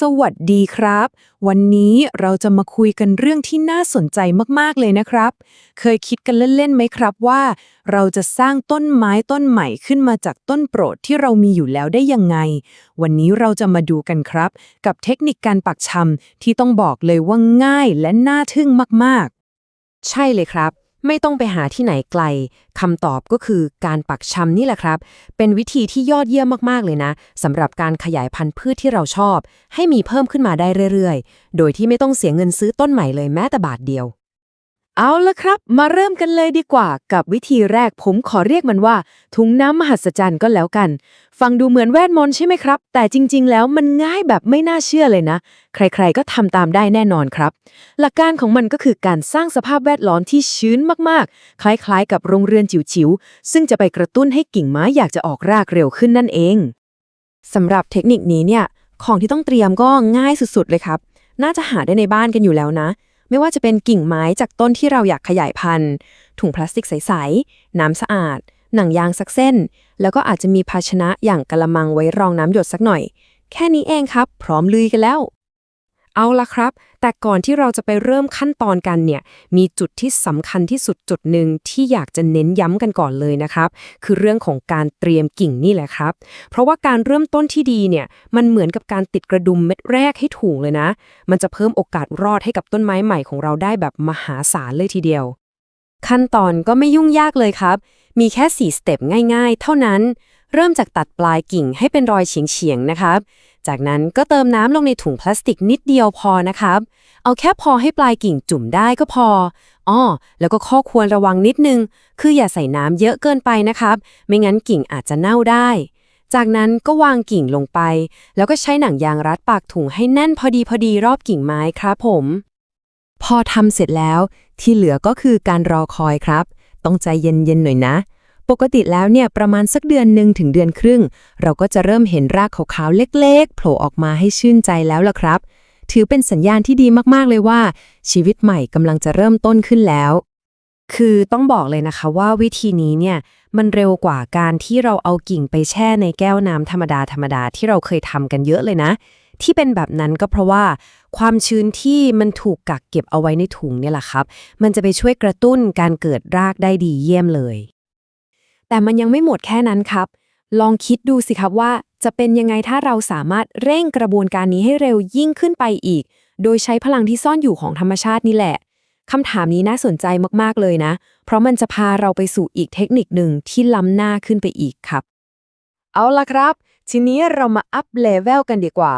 สวัสดีครับ วันนี้เราจะมาคุยกันเรื่องที่น่าสนใจมาก ๆ เลยนะครับ เคยคิดกันเล่นๆไหมครับว่า เราจะสร้างต้นไม้ต้นใหม่ขึ้นมาจากต้นโปรดที่เรามีอยู่แล้วได้ยังไง วันนี้เราจะมาดูกันครับ กับเทคนิคการปักชำที่ต้องบอกเลยว่าง่ายและน่าทึ่งมากๆ ใช่เลยครับ ไม่ต้องไปหาที่ไหนไกลคำตอบก็คือการปักชำนี่แหละครับ เป็นวิธีที่ยอดเยี่ยมมากๆเลยนะสำหรับการขยายพันธุ์พืชที่เราชอบ ให้มีเพิ่มขึ้นมาได้เรื่อยๆ โดยที่ไม่ต้องเสียเงินซื้อต้นใหม่เลยแม้แต่บาทเดียว เอาละครับ มาเริ่มกันเลยดีกว่า กับวิธีแรกผมขอเรียกมันว่า ถุงน้ำมหัศจรรย์ก็แล้วกัน ฟังดูเหมือนแวดมนต์ใช่ไหมครับ แต่จริง ๆ แล้วมันง่ายแบบไม่น่าเชื่อเลยนะ ใครๆก็ทำตามได้แน่นอนครับ หลักการของมันก็คือการสร้างสภาพแวดล้อมที่ชื้นมากๆ คล้ายๆ กับโรงเรือนจิ๋วๆ ซึ่งจะไปกระตุ้นให้กิ่งไม้อยากจะออกรากเร็วขึ้นนั่นเองสำหรับเทคนิคนี้เนี่ยของที่ต้องเตรียมก็ง่ายสุดๆเลยครับ น่าจะหาได้ในบ้านกันอยู่แล้วนะ ไม่ว่าจะเป็นกิ่งไม้จากต้นที่เราอยากขยายพันธุ์ ถุงพลาสติกใสๆ น้ำสะอาด หนังยางสักเส้น แล้วก็อาจจะมีภาชนะอย่างกระมังไว้รองน้ำหยดสักหน่อย แค่นี้เองครับ พร้อมลุยกันแล้ว เอาละครับ แต่ก่อนที่เราจะไปเริ่มขั้นตอนกันเนี่ย มีจุดที่สำคัญที่สุดจุดหนึ่งที่อยากจะเน้นย้ำกันก่อนเลยนะครับ คือเรื่องของการเตรียมกิ่งนี่แหละครับ เพราะว่าการเริ่มต้นที่ดีเนี่ย มันเหมือนกับการติดกระดุมเม็ดแรกให้ถูกเลยนะ มันจะเพิ่มโอกาสรอดให้กับต้นไม้ใหม่ของเราได้แบบมหาศาลเลยทีเดียว ขั้นตอนก็ไม่ยุ่งยากเลยครับ มีแค่4สเต็ปง่าย ๆ เท่านั้น เริ่มจากตัดปลายกิ่งให้เป็นรอยเฉียงๆนะครับ จากนั้นก็เติมน้ำลงในถุงพลาสติกนิดเดียวพอนะครับ เอาแค่พอให้ปลายกิ่งจุ่มได้ก็พออ้อแล้วก็ข้อควรระวังนิดนึง คืออย่าใส่น้ำเยอะเกินไปนะครับ ไม่งั้นกิ่งอาจจะเน่าได้ จากนั้นก็วางกิ่งลงไป แล้วก็ใช้หนังยางรัดปากถุงให้แน่นพอดีพอดีรอบกิ่งไม้ครับผม พอทำเสร็จแล้ว ที่เหลือก็คือการรอคอยครับ ต้องใจเย็นๆหน่อยนะ ปกติแล้วเนี่ยประมาณสักเดือนหนึ่งถึงเดือนครึ่ง เราก็จะเริ่มเห็นรากขาวๆเล็กๆโผล่ออกมาให้ชื่นใจแล้วล่ะครับ ถือเป็นสัญญาณที่ดีมากๆเลยว่า ชีวิตใหม่กำลังจะเริ่มต้นขึ้นแล้ว คือต้องบอกเลยนะคะว่าวิธีนี้เนี่ยมันเร็วกว่าการที่เราเอากิ่งไปแช่ในแก้วน้ำธรรมดาธรรมดาที่เราเคยทำกันเยอะเลยนะ ที่เป็นแบบนั้นก็เพราะว่า ความชื้นที่มันถูกกักเก็บเอาไว้ในถุงเนี่ยแหละครับ มันจะไปช่วยกระตุ้นการเกิดรากได้ดีเยี่ยมเลย แต่มันยังไม่หมดแค่นั้นครับ ลองคิดดูสิครับว่า จะเป็นยังไงถ้าเราสามารถเร่งกระบวนการนี้ให้เร็วยิ่งขึ้นไปอีก โดยใช้พลังที่ซ่อนอยู่ของธรรมชาตินี่แหละคำถามนี้น่าสนใจมากๆเลยนะ เพราะมันจะพาเราไปสู่อีกเทคนิคหนึ่งที่ล้ำหน้าขึ้นไปอีกครับ เอาล่ะครับ ทีนี้เรามาอัพเลเวลกันดีกว่า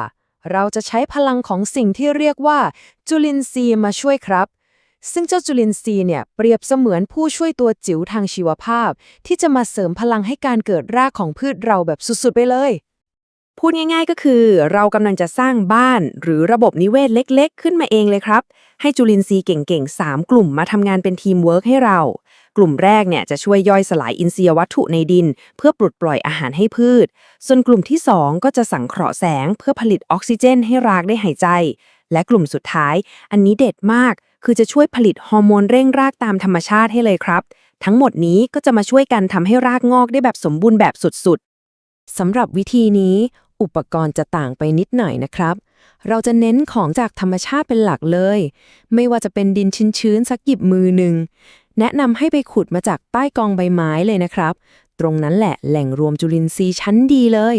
เราจะใช้พลังของสิ่งที่เรียกว่า จุลินทรีย์มาช่วยครับ ซึ่งเจ้าจุลินทรีย์เนี่ยเปรียบเสมือนผู้ช่วยตัวจิ๋วทางชีวภาพ ที่จะมาเสริมพลังให้การเกิดรากของพืชเราแบบสุดๆไปเลย พูดง่ายๆก็คือ เรากำลังจะสร้างบ้านหรือระบบนิเวศเล็กๆ ขึ้นมาเองเลยครับ ให้จุลินทรีย์เก่งๆ 3 กลุ่มมาทำงานเป็นทีมเวิร์กให้เรา กลุ่มแรกเนี่ยจะช่วยย่อยสลายอินทรียวัตถุในดิน เพื่อปลดปล่อยอาหารให้พืช ส่วนกลุ่มที่ 2 ก็จะสังเคราะห์แสง เพื่อผลิตออกซิเจน ให้รากได้หายใจ และกลุ่มสุดท้าย อันนี้เด็ดมาก คือจะช่วยผลิตฮอร์โมนเร่งรากตามธรรมชาติให้เลยครับ ทั้งหมดนี้ก็จะมาช่วยกันทำให้รากงอกได้แบบสมบูรณ์แบบสุดๆสำหรับวิธีนี้ อุปกรณ์จะต่างไปนิดหน่อยนะครับ เราจะเน้นของจากธรรมชาติเป็นหลักเลย ไม่ว่าจะเป็นดินชื้นๆสักหยิบมือหนึ่งแนะนำให้ไปขุดมาจากใต้กองใบไม้เลยนะครับ ตรงนั้นแหละแหล่งรวมจุลินทรีย์ชั้นดีเลย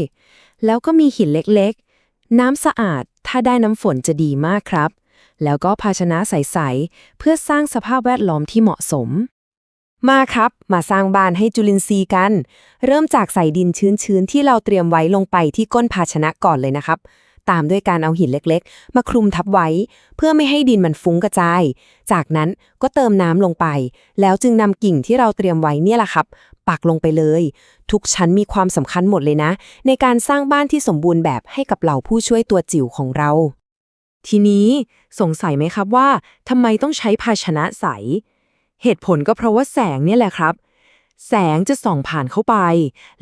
แล้วก็มีหินเล็กๆ น้ำสะอาดถ้าได้น้ำฝนจะดีมากครับ แล้วก็ภาชนะใส ๆ เพื่อสร้างสภาพแวดล้อมที่เหมาะสม มาครับ มาสร้างบ้านให้จุลินทรีย์กัน เริ่มจากใส่ดินชื้น ๆ ที่เราเตรียมไว้ลงไปที่ก้นภาชนะก่อนเลยนะครับ ตามด้วยการเอาหินเล็ก ๆ มาคลุมทับไว้ เพื่อไม่ให้ดินมันฟุ้งกระจาย จากนั้นก็เติมน้ำลงไป แล้วจึงนำกิ่งที่เราเตรียมไว้เนี่ยแหละครับ ปักลงไปเลย ทุกชั้นมีความสำคัญหมดเลยนะ ในการสร้างบ้านที่สมบูรณ์แบบให้กับเหล่าผู้ช่วยตัวจิ๋วของเรา ทีนี้สงสัยไหมครับว่าทำไมต้องใช้ภาชนะใส เหตุผลก็เพราะว่าแสงเนี่ยแหละครับ แสงจะส่องผ่านเข้าไป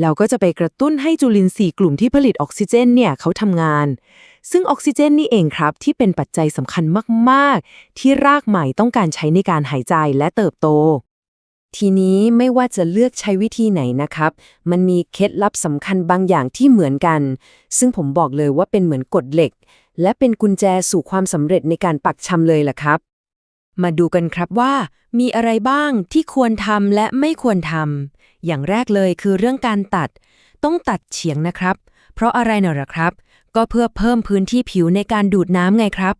แล้วก็จะไปกระตุ้นให้จุลินทรีย์กลุ่มที่ผลิตออกซิเจนเนี่ยเขาทำงาน ซึ่งออกซิเจนนี่เองครับ ที่เป็นปัจจัยสำคัญมาก ๆ ที่รากใหม่ต้องการใช้ในการหายใจและเติบโต ทีนี้ไม่ว่าจะเลือกใช้วิธีไหนนะครับ มันมีเคล็ดลับสำคัญบางอย่างที่เหมือนกัน ซึ่งผมบอกเลยว่าเป็นเหมือนกฎเหล็ก และเป็นกุญแจสู่ความสำเร็จในการปักชำเลยล่ะครับ มาดูกันครับว่า มีอะไรบ้างที่ควรทำและไม่ควรทำอย่างแรกเลยคือเรื่องการตัด ต้องตัดเฉียงนะครับ เพราะอะไรหน่อยครับ ก็เพื่อเพิ่มพื้นที่ผิวในการดูดน้ำไงครับ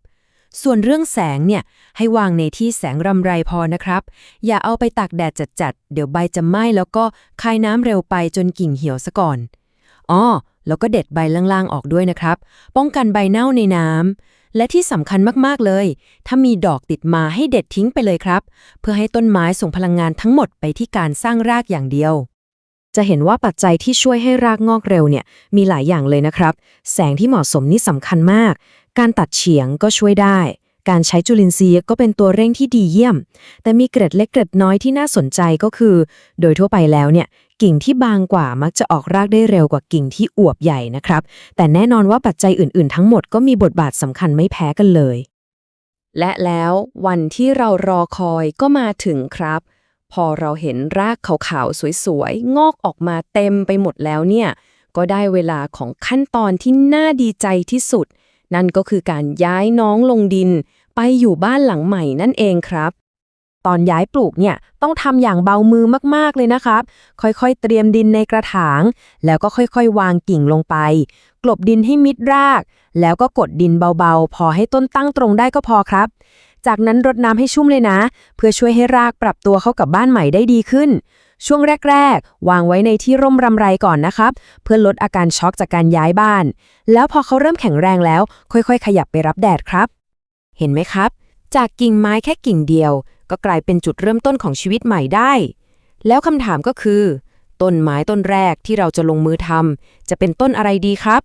ส่วนเรื่องแสงเนี่ยให้วางในที่แสงรำไรพอนะครับ อย่าเอาไปตากแดดจัดๆ เดี๋ยวใบจะไหม้แล้วก็คายน้ำเร็วไปจนกิ่งเหี่ยวซะก่อน อ้อ แล้วก็เด็ดใบล่างๆออกด้วยนะครับ ป้องกันใบเน่าในน้ำ และที่สำคัญมากๆเลย ถ้ามีดอกติดมาให้เด็ดทิ้งไปเลยครับ เพื่อให้ต้นไม้ส่งพลังงานทั้งหมดไปที่การสร้างรากอย่างเดียวจะเห็นว่าปัจจัยที่ช่วยให้รากงอกเร็วเนี่ยมีหลายอย่างเลยนะครับ แสงที่เหมาะสมนี่สำคัญมาก การตัดเฉียงก็ช่วยได้ การใช้จุลินทรีย์ก็เป็นตัวเร่งที่ดีเยี่ยม แต่มีเกร็ดเล็กเกร็ดน้อยที่น่าสนใจก็คือ โดยทั่วไปแล้วเนี่ย กิ่งที่บางกว่ามักจะออกรากได้เร็วกว่ากิ่งที่อวบใหญ่นะครับ แต่แน่นอนว่าปัจจัยอื่นๆ ทั้งหมดก็มีบทบาทสำคัญไม่แพ้กันเลย และแล้ววันที่เรารอคอยก็มาถึงครับ พอเราเห็นรากขาวๆสวยๆงอกออกมาเต็มไปหมดแล้วเนี่ย ก็ได้เวลาของขั้นตอนที่น่าดีใจที่สุด นั่นก็คือการย้ายน้องลงดิน ไปอยู่บ้านหลังใหม่นั่นเองครับ ตอนย้ายปลูกเนี่ยต้องทำอย่างเบามือมากๆเลยนะครับ ค่อยๆ เตรียมดินในกระถาง แล้วก็ค่อยๆ วางกิ่งลงไป กลบดินให้มิดราก แล้วก็กดดินเบาๆ พอให้ต้นตั้งตรงได้ก็พอครับ จากนั้นรดน้ำให้ชุ่มเลยนะ เพื่อช่วยให้รากปรับตัวเข้ากับบ้านใหม่ได้ดีขึ้น ช่วงแรก ๆ วางไว้ในที่ร่มรำไรก่อนนะครับ เพื่อลดอาการช็อกจากการย้ายบ้าน แล้วพอเขาเริ่มแข็งแรงแล้ว ค่อยๆ ขยับไปรับแดดครับ เห็นไหมครับ จากกิ่งไม้แค่กิ่งเดียว ก็กลายเป็นจุดเริ่มต้นของชีวิตใหม่ได้ แล้วคำถามก็คือ ต้นไม้ต้นแรกที่เราจะลงมือทำจะเป็นต้นอะไรดีครับ